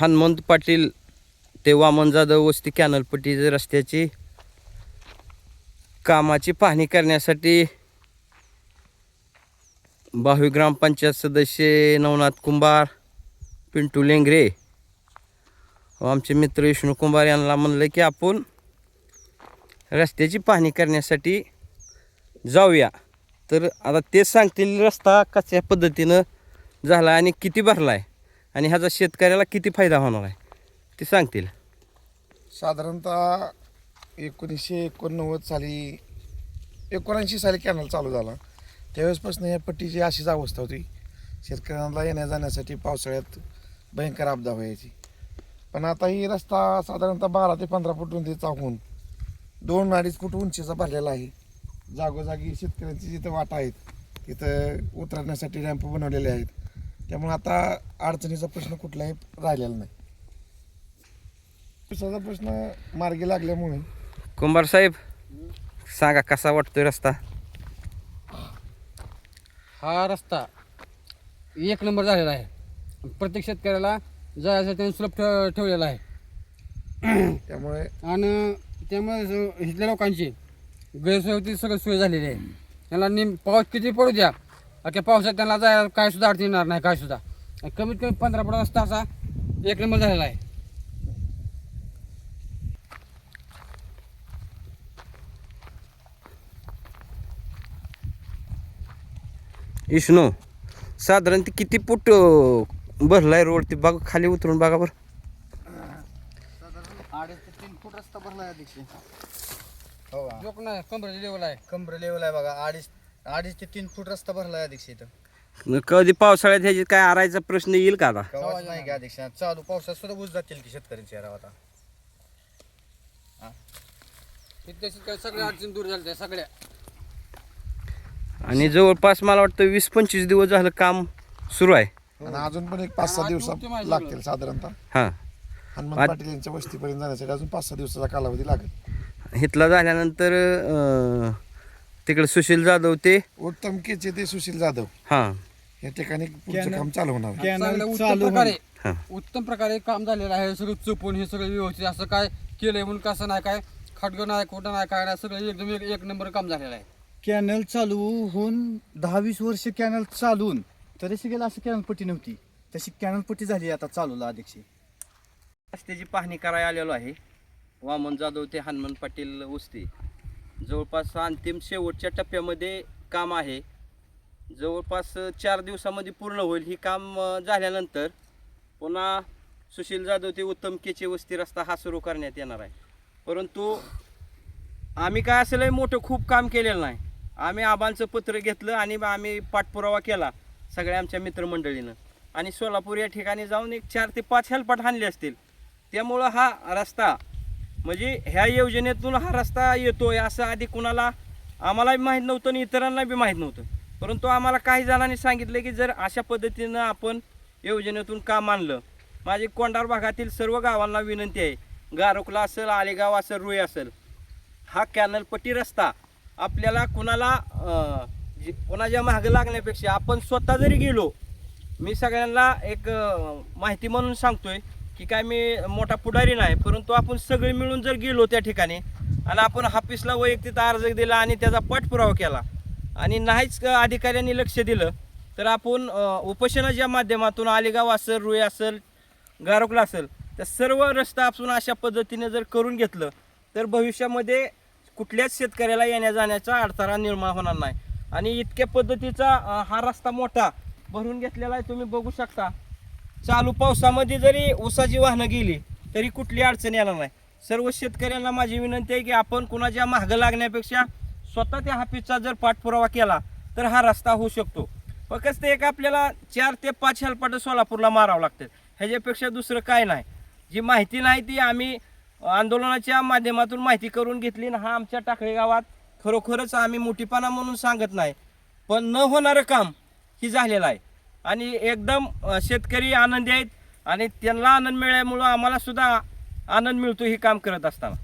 हनुमंत पाटील ते वामन जाधव वस्ती कॅनलपट्टी रस्त्याची कामाची पाहणी करण्यासाठी भावी ग्रामपंचायत सदस्य नवनाथ कुंभार पिंटू लेंगरे. व आमचे मित्र विष्णू कुंभार यांना म्हणलं की आपण रस्त्याची पाहणी करण्यासाठी जाऊया. तर आता ते सांगतील रस्ता कशा पद्धतीनं झाला आणि किती भरला आहे आणि ह्याचा शेतकऱ्याला किती फायदा होणार आहे? ते सांगतील. साधारणतः एकोणीसशे एकोणनव्वद साली एकोणऐंशी साली कॅनल चालू झाला. त्यावेळेसपासून या पट्टीची अशीच अवस्था होती. शेतकऱ्यांना येण्या जाण्यासाठी पावसाळ्यात भयंकर आपदा व्हायची. पण आता ही रस्ता साधारणतः बारा ते पंधरा फूट रुंदीचा चाकून दोन अडीच फूट उंचीचा भरलेला आहे. जागोजागी शेतकऱ्यांची जिथं वाटा आहेत तिथं उतरण्यासाठी रॅम्प बनवलेले आहेत. त्यामुळे आता अडचणीचा प्रश्न कुठलाही राहिलेला नाही. पावसाचा प्रश्न मार्गी लागल्यामुळे. कुंभार साहेब सांगा कसा वाटतोय रस्ता? हा रस्ता एक नंबर झालेला आहे. प्रत्येक शेतकऱ्याला जायचं त्यांनी सुलभ ठेव ठेवलेला आहे. त्यामुळे आणि त्यामुळे जो- इथल्या लोकांची गैरसोय होती सगळं सोय झालेली आहे. त्यांना निम पाऊस किती पडू द्या अख्या पावसात त्यांना जायला काय सुद्धा अडचण येणार नाही काय सुद्धा. कमीत कमी पंधरा फुट रस्ता असा एक नंबर झालेला आहे. विष्णू साधारण ते किती फूट भरलाय रोड ते? बघा खाली उतरून बघा बरं. अडीच ते तीन फूट रस्ता भरला आहे अध्यक्ष हो नाही लेवल आहे. कमरे लेवल आहे बघा अडीच अडीच ते तीन फूट रस्ता भरला आहे अध्यक्ष इथं. कधी पावसाळ्यात ह्याची काय आरायचा प्रश्न येईल का आता? नाही का अध्यक्ष? चालू पावसात सुद्धा बुज जातील की शेतकऱ्यांच्या याराव आता. सगळ्या अडचणी दूर झाल्या सगळ्या. आणि जवळपास मला वाटतं वीस पंचवीस दिवस झालं काम सुरू आहे. आणि अजून पण एक पाच सहा आज दिवस optimize झालं. लागतील साधारणतः. हां. हनुमान आज- पाटील यांच्या वस्तीपर्यंत जाण्यासाठी अजून पाच सहा दिवसाचा कालावधी लागेल. इथला झाल्यानंतर अं, तिकडे सुशील जाधव ते? उत्तम केचे ते सुशील जाधव. हां. या ठिकाणी पुढचं काम चालू होणार. आहे. चांगलं उत्तम प्रकारे हां. उत्तम प्रकारे काम झालेलं आहे. सगळं चुपून हे सगळं व्यवस्थित असं काय केलंय म्हणून कसं नाही काय खडगं नाही खोटं नाही काय नाही सगळं एकदम एक एक नंबर काम झालेलं आहे. कॅनल चालू होऊन दहा वीस वर्ष कॅनल चालून तरी गेलं असं कॅनल पट्टी नव्हती. तशी कॅनल पट्टी झाली आता चालूला अध्यक्ष. रस्त्याची पाहणी करायला आलेलो आहे. वामन जाधव ते हनुमान पाटील वस्ती जवळपास अंतिम शेवटच्या टप्प्यामध्ये काम आहे. जवळपास चार दिवसामध्ये पूर्ण होईल ही काम झाल्यानंतर पुन्हा सुशील जाधव ते उत्तम केचे वस्ती रस्ता हा सुरू करण्यात येणार आहे. परंतु आम्ही काय असं मोठं खूप काम केलेलं नाही. आम्ही आबांचं पत्र घेतलं आणि आम्ही पाठपुरावा केला सगळ्या आमच्या मित्रमंडळीनं. आणि सोलापूर या ठिकाणी जाऊन एक चार ते पाच हेल्पाट आणले असतील. त्यामुळं हा रस्ता म्हणजे ह्या योजनेतून हा रस्ता येतोय असं आधी कुणाला आम्हालाही माहीत नव्हतं आणि इतरांना बी माहीत नव्हतं. परंतु आम्हाला काही जणांनी सांगितलं की जर अशा पद्धतीनं आपण योजनेतून काम आणलं. माझी कोंडार भागातील सर्व गावांना विनंती आहे. गारोकला असेल आलेगाव असेल रुई असेल हा कॅनलपट्टी रस्ता आपल्याला कुणाला जे- कोणाच्या मागं लागण्यापेक्षा आपण स्वतः जरी गेलो मी सगळ्यांना एक माहिती म्हणून सांगतोय की काय मी मोठा पुढारी नाही परंतु आपण सगळे मिळून जर गेलो त्या ठिकाणी आणि आपण हाफिसला वैयक्तिक अर्ज दिला आणि त्याचा पाठपुरावा केला आणि नाहीच अधिकाऱ्यांनी लक्ष दिलं तर आपण उपोषणाच्या माध्यमातून आलेगाव असेल रुई असेल गारोकला असेल तर सर्व रस्ता आपण अशा पद्धतीने जर करून घेतलं तर भविष्यामध्ये कुठल्याच शेतकऱ्याला येण्या जाण्याचा अडथळा निर्माण होणार नाही. आणि इतक्या पद्धतीचा हा रस्ता मोठा भरून घेतलेला आहे तुम्ही बघू शकता. चालू पावसामध्ये जरी ऊसाची वाहनं गेली तरी कुठली अडचण येणार नाही. सर्व शेतकऱ्यांना माझी विनंती आहे की आपण कुणाच्या मागं लागण्यापेक्षा स्वतः त्या हाफीसचा जर पाठपुरावा केला तर हा रस्ता होऊ शकतो. फक्त एक आपल्याला चार ते पाच हेलपाटं सोलापूरला मारावं लागतं. ह्याच्यापेक्षा दुसरं काय नाही. जी माहिती नाही ती आम्ही आंदोलनाच्या माध्यमातून माहिती करून घेतली ना हा आमच्या टाकळी गावात खरोखरच आम्ही मोठीपणा म्हणून सांगत नाही. पण न होणारं काम ही झालेलं आहे. आणि एकदम शेतकरी आनंदी आहेत आणि त्यांना आनंद मिळाल्यामुळं आम्हाला सुद्धा आनंद मिळतो हे काम करत असताना.